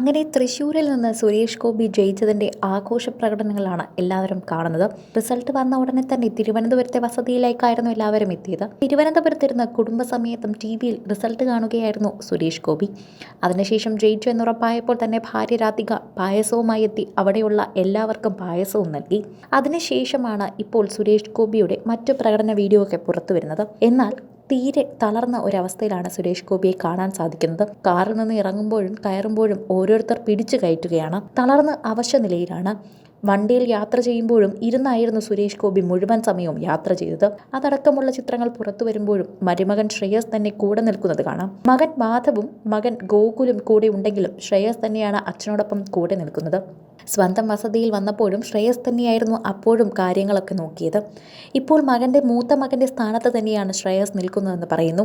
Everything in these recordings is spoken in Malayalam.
അങ്ങനെ തൃശ്ശൂരിൽ നിന്ന് സുരേഷ് ഗോപി ജയിച്ചതിന്റെ ആഘോഷ പ്രകടനങ്ങളാണ് എല്ലാവരും കാണുന്നത്. റിസൾട്ട് വന്ന ഉടനെ തന്നെ തിരുവനന്തപുരത്തെ വസതിയിലേക്കായിരുന്നു എല്ലാവരും എത്തിയത്. തിരുവനന്തപുരത്തിരുന്ന് കുടുംബസമേതം ടി വിയിൽ റിസൾട്ട് കാണുകയായിരുന്നു സുരേഷ് ഗോപി. അതിനുശേഷം ജയിച്ചു എന്നുറപ്പായപ്പോൾ തന്നെ ഭാര്യ രാധിക പായസവുമായി എത്തി അവിടെയുള്ള എല്ലാവർക്കും പായസവും നൽകി. അതിനുശേഷമാണ് ഇപ്പോൾ സുരേഷ് ഗോപിയുടെ മറ്റു പ്രകടന വീഡിയോ ഒക്കെ പുറത്തു വരുന്നത് എന്നാൽ തീരെ തളർന്ന ഒരവസ്ഥയിലാണ് സുരേഷ് ഗോപിയെ കാണാൻ സാധിക്കുന്നത്. കാറിൽ നിന്ന് ഇറങ്ങുമ്പോഴും കയറുമ്പോഴും ഓരോരുത്തർ പിടിച്ചു കയറ്റുകയാണ്. തളർന്ന് അവശ നിലയിലാണ് വണ്ടിയിൽ യാത്ര ചെയ്യുമ്പോഴും ഇരുന്നായിരുന്നു സുരേഷ് ഗോപി മുഴുവൻ സമയവും യാത്ര ചെയ്തത്. അതടക്കമുള്ള ചിത്രങ്ങൾ പുറത്തു വരുമ്പോഴും മരുമകൻ ശ്രേയസ് തന്നെ കൂടെ നിൽക്കുന്നത് കാണാം. മകൻ മാധവും മകൻ ഗോകുലും കൂടെ ഉണ്ടെങ്കിലും ശ്രേയസ് തന്നെയാണ് അച്ഛനോടൊപ്പം കൂടെ നിൽക്കുന്നത്. സ്വന്തം വസതിയിൽ വന്നപ്പോഴും ശ്രേയസ് തന്നെയായിരുന്നു അപ്പോഴും കാര്യങ്ങളൊക്കെ നോക്കിയത്. ഇപ്പോൾ മകന്റെ മൂത്ത മകന്റെ സ്ഥാനത്ത് തന്നെയാണ് ശ്രേയസ് നിൽക്കുന്നതെന്ന് പറയുന്നു.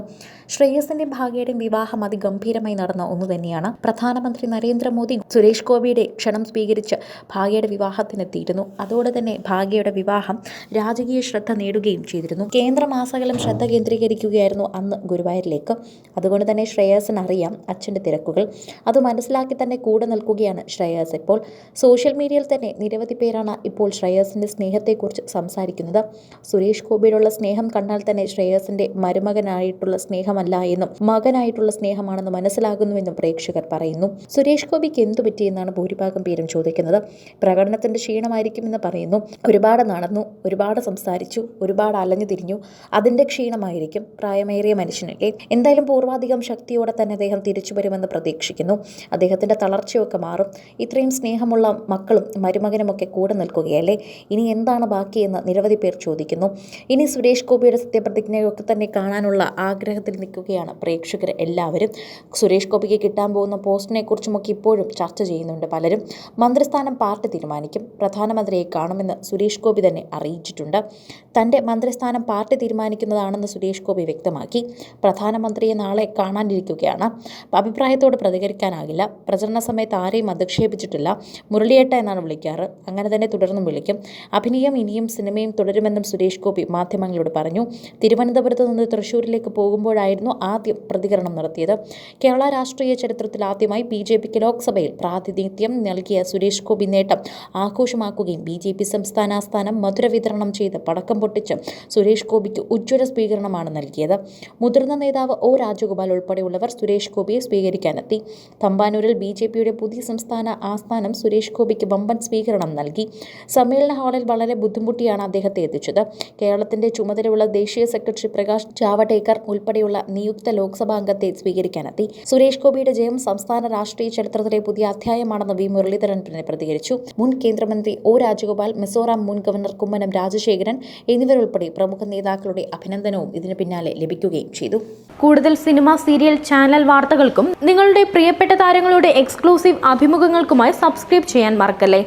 ശ്രേയസിന്റെ ഭാഗ്യയുടെയും വിവാഹം അതിഗംഭീരമായി നടന്ന ഒന്ന് തന്നെയാണ്. പ്രധാനമന്ത്രി നരേന്ദ്രമോദി സുരേഷ് ഗോപിയുടെ ക്ഷണം സ്വീകരിച്ച് ഭാഗ്യയുടെ വിവാഹത്തിനെത്തിയിരുന്നു അതോടെ തന്നെ ഭാഗ്യയുടെ വിവാഹം രാജകീയ ശ്രദ്ധ നേടുകയും ചെയ്തിരുന്നു. കേന്ദ്ര കേന്ദ്രമാസകലം ശ്രദ്ധ കേന്ദ്രീകരിക്കുകയായിരുന്നു അന്ന് ഗുരുവായൂരിലേക്ക്. അതുകൊണ്ട് തന്നെ ശ്രേയസിന് അറിയാം അച്ഛന്റെ തിരക്കുകൾ. അത് മനസ്സിലാക്കി തന്നെ കൂടെ നിൽക്കുകയാണ് ശ്രേയസ് ഇപ്പോൾ. സോഷ്യൽ മീഡിയയിൽ തന്നെ നിരവധി പേരാണ് ഇപ്പോൾ ശ്രേയസിന്റെ സ്നേഹത്തെക്കുറിച്ച് സംസാരിക്കുന്നത്. സുരേഷ് ഗോപിയോടുള്ള സ്നേഹം കണ്ടാൽ തന്നെ ശ്രേയസിന്റെ മരുമകനായിട്ടുള്ള സ്നേഹമല്ല എന്നും മകനായിട്ടുള്ള സ്നേഹമാണെന്ന് മനസ്സിലാകുന്നുവെന്നും പ്രേക്ഷകർ പറയുന്നു. സുരേഷ് ഗോപിക്ക് എന്തു പറ്റിയെന്നാണ് ഭൂരിഭാഗം പേരും ചോദിക്കുന്നത്. പ്രകടനത്തിന്റെ ക്ഷീണമായിരിക്കുമെന്ന് പറയുന്നു. ഒരുപാട് നടന്നു ഒരുപാട് സംസാരിച്ചു ഒരുപാട് അലഞ്ഞു തിരിഞ്ഞു. അതിന്റെ ക്ഷീണമായിരിക്കും പ്രായമേറിയ മനുഷ്യനല്ലേ എന്തായാലും പൂർവാധികം ശക്തിയോടെ തന്നെ അദ്ദേഹം തിരിച്ചു വരുമെന്ന് പ്രതീക്ഷിക്കുന്നു. അദ്ദേഹത്തിന്റെ തളർച്ചയൊക്കെ മാറും. ഇത്രയും സ്നേഹമുള്ള മക്കളും മരുമകനുമൊക്കെ കൂടെ നിൽക്കുകയല്ലേ? ഇനി എന്താണ് ബാക്കിയെന്ന് നിരവധി പേർ ചോദിക്കുന്നു. ഇനി സുരേഷ് ഗോപിയുടെ സത്യപ്രതിജ്ഞയൊക്കെ തന്നെ കാണാനുള്ള ആഗ്രഹത്തിൽ നിൽക്കുകയാണ് പ്രേക്ഷകർ എല്ലാവരും. സുരേഷ് ഗോപിക്ക് കിട്ടാൻ പോകുന്ന പോസ്റ്റിനെ കുറിച്ചുമൊക്കെ ഇപ്പോഴും ചർച്ച ചെയ്യുന്നുണ്ട് പലരും. മന്ത്രിസ്ഥാനം പാർട്ടി തീരുമാനിക്കും. പ്രധാനമന്ത്രിയെ കാണുമെന്ന് സുരേഷ് ഗോപി തന്നെ അറിയിച്ചിട്ടുണ്ട്. തന്റെ മന്ത്രിസ്ഥാനം പാർട്ടി തീരുമാനിക്കുന്നതാണെന്ന് സുരേഷ് ഗോപി വ്യക്തമാക്കി. പ്രധാനമന്ത്രിയെ നാളെ കാണാനിരിക്കുകയാണ്. അഭിപ്രായത്തോട് പ്രതികരിക്കാനാകില്ല. പ്രചരണ സമയത്ത് ആരെയും അധിക്ഷേപിച്ചിട്ടില്ല. മുരളിയേട്ട എന്നാണ് വിളിക്കാറ്. അങ്ങനെ തന്നെ തുടർന്നും വിളിക്കും. അഭിനയം ഇനിയും സിനിമയും തുടരുമെന്നും സുരേഷ് ഗോപി മാധ്യമങ്ങളോട് പറഞ്ഞു. തിരുവനന്തപുരത്ത് നിന്ന് തൃശ്ശൂരിലേക്ക് പോകുമ്പോഴായിരുന്നു ആദ്യം പ്രതികരണം നടത്തിയത്. കേരള രാഷ്ട്രീയ ചരിത്രത്തിൽ ആദ്യമായി ബി ജെ പിക്ക് ലോക്സഭയിൽ പ്രാതിനിധ്യം നൽകിയ സുരേഷ് ഗോപി നേട്ടം ആഘോഷമാക്കുകയും ബി ജെ പി സംസ്ഥാന ആസ്ഥാനം മധുര വിതരണം ചെയ്ത് പടക്കം പൊട്ടിച്ച് സുരേഷ് ഗോപിക്ക് ഉജ്ജ്വല സ്വീകരണമാണ് നൽകിയത്. മുതിർന്ന നേതാവ് ഒ രാജഗോപാൽ ഉൾപ്പെടെയുള്ളവർ സുരേഷ് ഗോപിയെ സ്വീകരിക്കാനെത്തി. തമ്പാനൂരിൽ ബി ജെ പിയുടെ പുതിയ സംസ്ഥാന ആസ്ഥാനം സുരേഷ് ഗോപിക്ക് വമ്പൻ സ്വീകരണം നൽകി. സമ്മേളന ഹാളിൽ വളരെ ബുദ്ധിമുട്ടിയാണ് അദ്ദേഹത്തെ എത്തിച്ചത്. കേരളത്തിന്റെ ചുമതലയുള്ള ദേശീയ സെക്രട്ടറി പ്രകാശ് ജാവഡേക്കർ ഉൾപ്പെടെയുള്ള നിയുക്ത ലോക്സഭാ അംഗത്തെ സ്വീകരിക്കാനെത്തി. സുരേഷ് ഗോപിയുടെ ജയം സംസ്ഥാന രാഷ്ട്രീയ ചരിത്രത്തിലെ പുതിയ അധ്യായമാണെന്ന് വി മുരളീധരൻ പ്രതികരിച്ചു. മുൻ കേന്ദ്രമന്ത്രി ഒ രാജഗോപാൽ മിസോറാം മുൻ ഗവർണർ കുമ്മനം രാജശേഖരൻ എന്നിവരുൾപ്പെടെ പ്രമുഖ നേതാക്കളുടെ അഭിനന്ദനവും ഇതിന് പിന്നാലെ ലഭിക്കുകയും ചെയ്തു. കൂടുതൽ സിനിമ സീരിയൽ ചാനൽ വാർത്തകൾക്കും നിങ്ങളുടെ പ്രിയപ്പെട്ട താരങ്ങളുടെ എക്സ്ക്ലൂസീവ് അഭിമുഖങ്ങൾക്കുമായി സബ്സ്ക്രൈബ് ചെയ്യാൻ മറക്കല്ലേ?